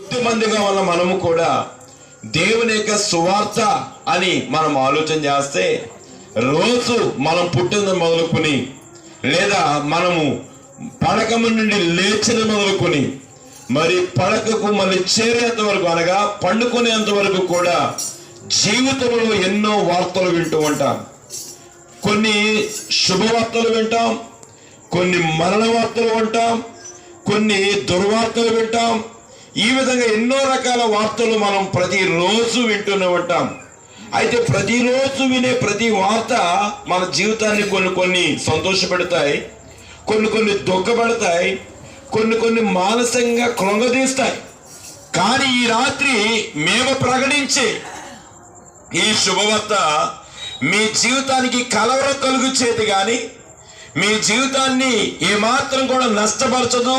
కొద్ది మందిగా ఉన్న మనము కూడా దేవుని యొక్క సువార్త అని మనం ఆలోచన చేస్తే రోజు మనం పుట్టిన మొదలుకొని లేదా మనము పడకము నుండి లేచిన మొదలుకొని మరి పడకకు మళ్ళీ చేరేంత వరకు అనగా పండుకునేంత వరకు కూడా జీవితంలో ఎన్నో వార్తలు వింటూ ఉంటాం. కొన్ని శుభవార్తలు వింటాం కొన్ని మరణ వార్తలు వింటాం కొన్ని దుర్వార్తలు వింటాం ఈ విధంగా ఎన్నో రకాల వార్తలు మనం ప్రతిరోజు వింటూనే ఉంటాం. అయితే ప్రతిరోజు వినే ప్రతి వార్త మన జీవితాన్ని కొన్ని కొన్ని సంతోషపెడతాయి కొన్ని కొన్ని దుఃఖపడతాయి కొన్ని కొన్ని మానసికంగా కృంగదీస్తాయి. కానీ ఈ రాత్రి మేము ప్రకటించే ఈ శుభవార్త మీ జీవితానికి కలవరం కలుగు చేతి కానీ మీ జీవితాన్ని ఏమాత్రం కూడా నష్టపరచదు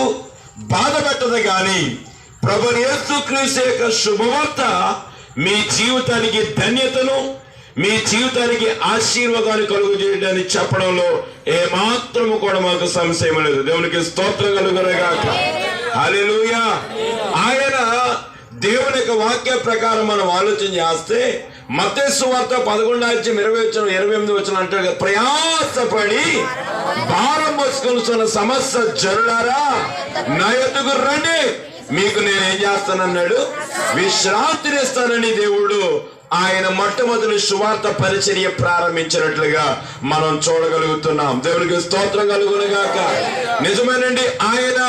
బాధపెట్టదు కానీ ప్రభు యేసుక్రీస్తు యొక్క శుభవార్త మీ జీవితానికి ధన్యతను మీ జీవితానికి ఆశీర్వాదాన్ని కలుగు చేయడానికి చెప్పడంలో ఏమాత్రము కూడా మాకు సంశయం లేదు. దేవునికి స్తోత్రం కలుగునగాక. హల్లెలూయా. ఆయన దేవుని యొక్క వాక్య ప్రకారం మనం ఆలోచన చేస్తే మతేసు వార్త పదకొండు అధ్యాయం ఇరవై వచ్చిన ఇరవై ఎనిమిది వచ్చిన అంటాడు ప్రయాసపడి భారం మోసుకొలుస్తున్న సమస్య జరుడారా నా ఎదుగు రండి. మీకు నేను ఏం చేస్తానన్నాడు? విశ్రాంతిని ఇస్తానని దేవుడు ఆయన మొట్టమొదటి సువార్త పరిచర్య ప్రారంభించినట్లుగా మనం చూడగలుగుతున్నాం. దేవునికి స్తోత్రం కలుగునగాక. నిజమేనండి ఆయన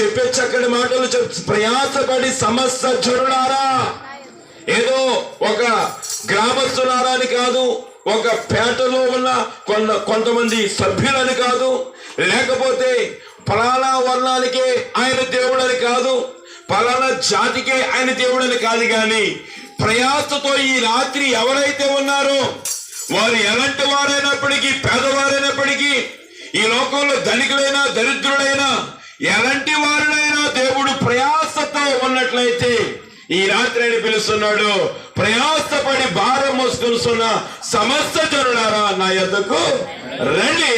చెప్పే చక్కటి మాటలు చెప్ ప్రయాసపడి సమస్య జరులారా ఏదో ఒక గ్రామస్తులారా అని కాదు ఒక పేటలో ఉన్న కొంత కొంతమంది సభ్యులని కాదు లేకపోతే ఫలానా వర్ణానికే ఆయన దేవుడని కాదు పలానా జాతికే ఆయన దేవుడని కాదు కానీ ప్రయాసతో ఈ రాత్రి ఎవరైతే ఉన్నారో వారు ఎలాంటి వారైనప్పటికీ పేదవారైనప్పటికీ ఈ లోకంలో ధనికులైనా దరిద్రుడైనా ఎలాంటి వారినైనా దేవుడు ప్రయాసతో ఉన్నట్లయితే ఈ రాత్రి అని పిలుస్తున్నాడు. ప్రయాసపడి భారం మోసుకొలుస్తున్న సమస్త జనులారా నా యొద్దకు రండి.